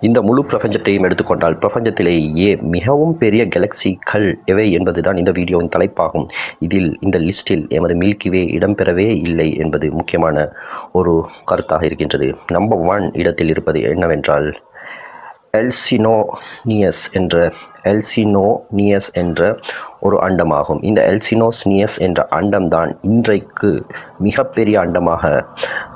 இந்த முழு பிரபஞ்சத்தையும் எடுத்துக்கொண்டால் பிரபஞ்சத்திலேயே மிகவும் பெரிய கெலக்சிகள் எவை என்பதுதான் இந்த வீடியோவின் தலைப்பாகும். இதில் இந்த லிஸ்டில் எமது மில்கிவே இடம்பெறவே இல்லை என்பது முக்கியமான ஒரு கருத்தாக இருக்கின்றது. நம்பர் ஒன் இடத்தில் இருப்பது என்னவென்றால் எல்சினோனியஸ் என்ற எல்சினோனியஸ் என்ற ஒரு அண்டமாகும். இந்த எல்சினோஸ்னியஸ் என்ற அண்டம்தான் இன்றைக்கு மிகப்பெரிய அண்டமாக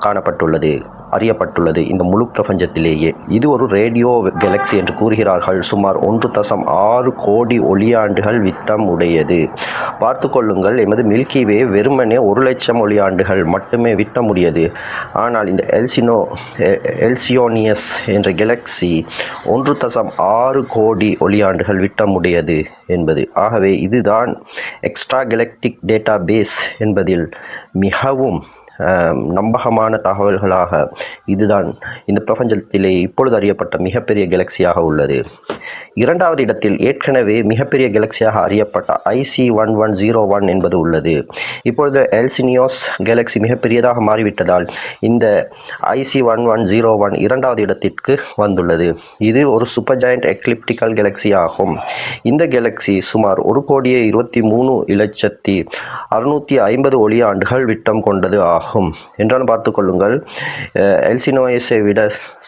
காணப்பட்டுள்ளது. அறியப்பட்டுள்ளது. இந்த முழு பிரபஞ்சத்திலேயே. இது ஒரு ரேடியோ கெலக்சி என்று கூறுகிறார்கள். சுமார் ஒன்று தசம் ஆறு கோடி ஒளியாண்டுகள் விட்டம் உடையது. பார்த்து கொள்ளுங்கள் எமது மில்கிவே வெறுமனே ஒரு லட்சம் ஒளியாண்டுகள் மட்டுமே விட்டம் உடையது. ஆனால் இந்த எல்சினோ எ- எல்சியோனியஸ் என்ற கெலக்சி ஒன்று தசம் ஆறு கோடி ஒளியாண்டுகள் விட்டமுடையது என்பது. ஆகவே இதுதான் எக்ஸ்ட்ரா கெலக்டிக் டேட்டா பேஸ் என்பதில் மிகவும் நம்பகமான தகவல்களாக இதுதான் இந்த பிரபஞ்சத்திலே இப்பொழுது அறியப்பட்ட மிகப்பெரிய கெலக்சியாக உள்ளது. இரண்டாவது இடத்தில் ஏற்கனவே மிகப்பெரிய கெலக்சியாக அறியப்பட்ட IC one one zero one என்பது உள்ளது. இப்பொழுது எல்சினியோஸ் கேலக்சி மிகப்பெரியதாக மாறிவிட்டதால் இந்த IC one one zero one இரண்டாவது இடத்திற்கு வந்துள்ளது. இது ஒரு சூப்பர் ஜாயிண்ட் எக்லிப்டிக்கல் கெலக்சி ஆகும். இந்த கெலக்சி சுமார் ஒரு கோடியே இருபத்தி மூணு இலட்சத்தி அறுநூற்றி ஐம்பது ஒளி ஆண்டுகள் விட்டம் கொண்டது ஆகும். என்றாலும் பார்த்து கொள்ளுங்கள் எல்சினோயஸை விட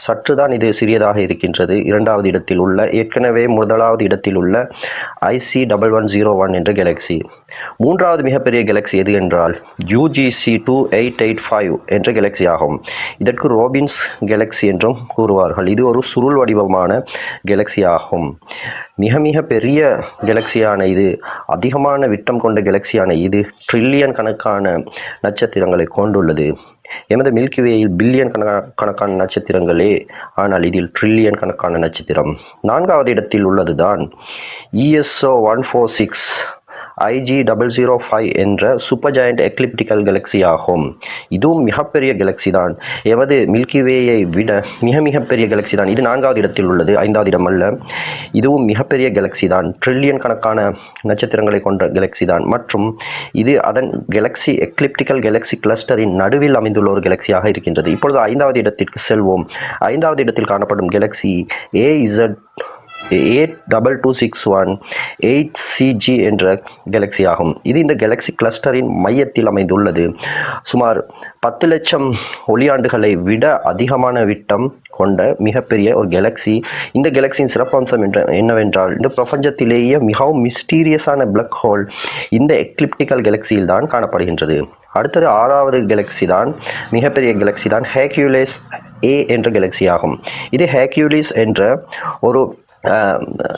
சற்றுதான் இது சிறியதாக இருக்கின்றது. இரண்டாவது இடத்தில் உள்ள ஏற்கனவே முதலாவது இடத்தில் உள்ள IC double one zero one என்ற கேலக்சி மூன்றாவது மிகப்பெரிய கேலக்சி எது என்றால் UGC two eight eight five என்ற கேலக்சி ஆகும். இதற்கு ரோபின்ஸ் கேலக்சி என்றும் கூறுவார்கள். இது ஒரு சுருள் வடிவமான கேலக்சி ஆகும். மிக மிக பெரிய கெலக்சியான இது அதிகமான விட்டம் கொண்ட கெலக்சியான இது ட்ரில்லியன் கணக்கான நட்சத்திரங்களை கொண்டுள்ளது. எமது மில்கிவேயில் பில்லியன் கணக்கா கணக்கான நட்சத்திரங்களே ஆனால் இதில் ட்ரில்லியன் கணக்கான நட்சத்திரம். நான்காவது இடத்தில் உள்ளதுதான் ESO one four six IG double zero five என்ற சூப்பர் ஜாயிண்ட் எக்லிப்டிக்கல் கேலக்சி ஆகும். இதுவும் மிகப்பெரிய கேலக்சி தான். எமது மில்கிவேயை விட மிக மிகப்பெரிய கேலக்சி தான். இது நான்காவது இடத்தில் உள்ளது ஐந்தாவது இடம் அல்ல. இதுவும் மிகப்பெரிய கேலக்சி தான். ட்ரில்லியன் கணக்கான நட்சத்திரங்களை கொண்ட கேலக்சி தான். மற்றும் இது அதன் கெலக்ஸி எக்லிப்டிக்கல் கேலக்சி கிளஸ்டரின் நடுவில் அமைந்துள்ள ஒரு கேலக்சியாக இருக்கின்றது. இப்பொழுது ஐந்தாவது இடத்திற்கு செல்வோம். ஐந்தாவது இடத்தில் காணப்படும் galaxy AZ eight double two six one eight CG என்ற கேலக்சி ஆகும். இது இந்த கேலக்சி கிளஸ்டரின் மையத்தில் அமைந்துள்ளது. சுமார் பத்து லட்சம் ஒளியாண்டுகளை விட அதிகமான விட்டம் கொண்ட மிகப்பெரிய ஒரு கேலக்சி இந்த கேலக்சியின் சிறப்பம்சம் என்ற என்னவென்றால் இந்த பிரபஞ்சத்திலேயே மிகவும் மிஸ்டீரியஸான பிளக் ஹோல் இந்த எக்லிப்டிக்கல் கேலக்சியில் தான் காணப்படுகின்றது. அடுத்தது ஆறாவது கேலக்சி தான் மிகப்பெரிய கேலக்சி தான் ஹேக்யூலேஸ் ஏ என்ற கேலக்சி ஆகும். இது ஹேக்யூலிஸ் என்ற ஒரு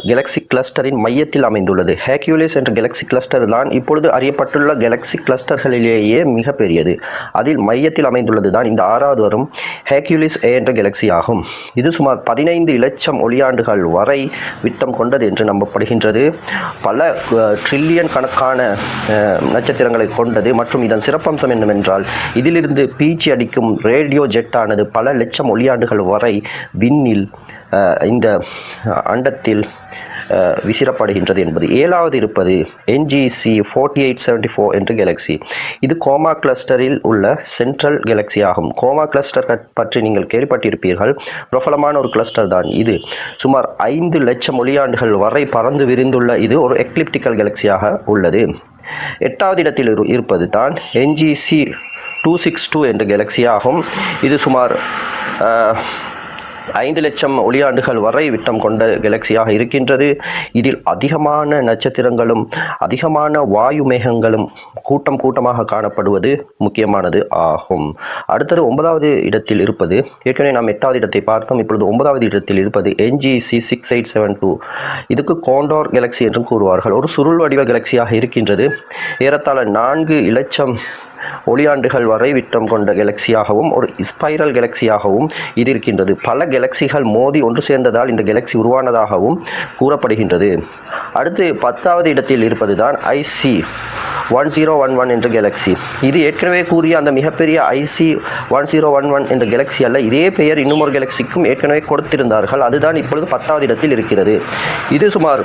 கெலக்ஸி கிளஸ்டரின் மையத்தில் அமைந்துள்ளது. ஹேக்யூலிஸ் என்ற கெலக்சி கிளஸ்டர் தான் இப்பொழுது அறியப்பட்டுள்ள கெலக்ஸி கிளஸ்டர்களிலேயே மிகப்பெரியது. அதில் மையத்தில் அமைந்துள்ளது தான் இந்த ஆறாவது வரும் ஹேக்யூலிஸ் ஏ என்ற கெலக்சி ஆகும். இது சுமார் பதினைந்து இலட்சம் ஒளியாண்டுகள் வரை விட்டம் கொண்டது என்று நம்பப்படுகின்றது. பல ட்ரில்லியன் கணக்கான நட்சத்திரங்களை கொண்டது மற்றும் இதன் சிறப்பம்சம் என்னவென்றால் இதிலிருந்து பீச்சி அடிக்கும் ரேடியோ ஜெட்டானது பல லட்சம் ஒளியாண்டுகள் வரை விண்ணில் இந்த அண்டத்தில் விசிறப்படுகின்றது என்பது. ஏழாவது இருப்பது NGC forty eight seventy four என்ற கேலக்ஸி இது கோமா கிளஸ்டரில் உள்ள சென்ட்ரல் கேலக்ஸி ஆகும். கோமா கிளஸ்டர் பற்றி நீங்கள் கேள்விப்பட்டிருப்பீர்கள். பிரபலமான ஒரு கிளஸ்டர் தான் இது. சுமார் ஐந்து லட்சம் ஒளியாண்டுகள் வரை பறந்து விரிந்துள்ள இது ஒரு எக்லிப்டிக்கல் கேலக்ஸியாக உள்ளது. எட்டாவது இடத்தில் இரு- இருப்பது தான் என்ஜிசி டூ சிக்ஸ் டூ என்ற கேலக்ஸி ஆகும். இது சுமார் ஐந்து லட்சம் ஒளியாண்டுகள் வரை விட்டம் கொண்ட கெலக்சியாக இருக்கின்றது. இதில் அதிகமான நட்சத்திரங்களும் அதிகமான வாயு மேகங்களும் கூட்டம் கூட்டமாக காணப்படுவது முக்கியமானது ஆகும். அடுத்தது ஒன்பதாவது இடத்தில் இருப்பது ஏற்கனவே நாம் எட்டாவது இடத்தை பார்த்தோம். இப்பொழுது ஒன்பதாவது இடத்தில் இருப்பது NGC six eight seven two இதுக்கு கோண்டோர் கெலக்சி என்றும் கூறுவார்கள். ஒரு சுருள் வடிவ கெலக்சியாக இருக்கின்றது. ஏறத்தாழ நான்கு இலட்சம் ஒளியாண்டுகள் வரை விட்டம் கொண்ட கெலக்சியாகவும் ஒரு ஸ்பைரல் கெலக்சியாகவும் இது இருக்கின்றது. பல கெலக்சிகள் மோதி ஒன்று சேர்ந்ததால் இந்த கெலக்சி உருவானதாகவும் கூறப்படுகின்றது. அடுத்து பத்தாவது இடத்தில் இருப்பது தான் IC one zero one one என்ற கேலக்ஸி இது ஏற்கனவே கூறிய அந்த மிகப்பெரிய IC one zero one one என்ற கேலக்ஸி அல்ல. இதே பெயர் இன்னும் ஒரு கேலக்ஸிக்கும் ஏற்கனவே கொடுத்திருந்தார்கள். அதுதான் இப்பொழுது பத்தாவது இடத்தில் இருக்கிறது. இது சுமார்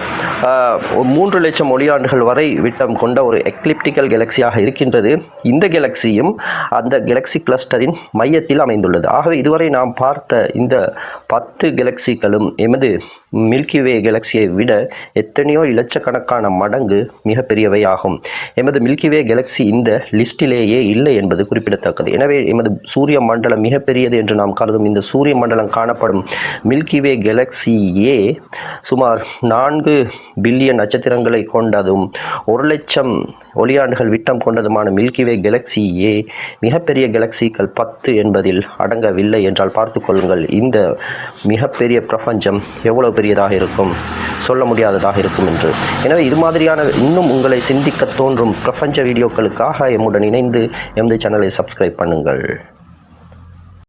மூன்று லட்சம் ஒளியாண்டுகள் வரை விட்டம் கொண்ட ஒரு எக்லிப்டிக்கல் கேலக்ஸியாக இருக்கின்றது. இந்த கேலக்ஸியும் அந்த கேலக்ஸி கிளஸ்டரின் மையத்தில் அமைந்துள்ளது. ஆகவே இதுவரை நாம் பார்த்த இந்த பத்து கேலக்சிகளும் எமது மில்கிவே கேலக்சியை விட எத்தனையோ இலட்சக்கணக்கான மடங்கு மிகப்பெரியவை ஆகும் எமது மில்கிவே கேலக்சி இந்த லிஸ்டிலேயே இல்லை என்பது குறிப்பிடத்தக்கது. எனவே எமது சூரிய மண்டலம் மிகப்பெரியது என்று நாம் கருதும் இந்த சூரிய மண்டலம் காணப்படும் மில்கிவே கேலக்சியே சுமார் நான்கு பில்லியன் நட்சத்திரங்களை கொண்டதும் ஒரு லட்சம் ஒளியாண்டுகள் விட்டம் கொண்டதுமான மில்கிவே கேலக்சியே மிகப்பெரிய கேலக்சிகள் பத்து என்பதில் அடங்கவில்லை என்றால் பார்த்துக்கொள்ளுங்கள் இந்த மிகப்பெரிய பிரபஞ்சம் எவ்வளவு பெரியதாக இருக்கும். சொல்ல முடியாததாக இருக்கும் என்று. எனவே இது மாதிரியான இன்னும் உங்களை சிந்திக்க தோன்றும் பிரபஞ்ச வீடியோக்களுக்காக எம்முடன் இணைந்து எமது சேனலை சப்ஸ்கிரைப் பண்ணுங்கள்.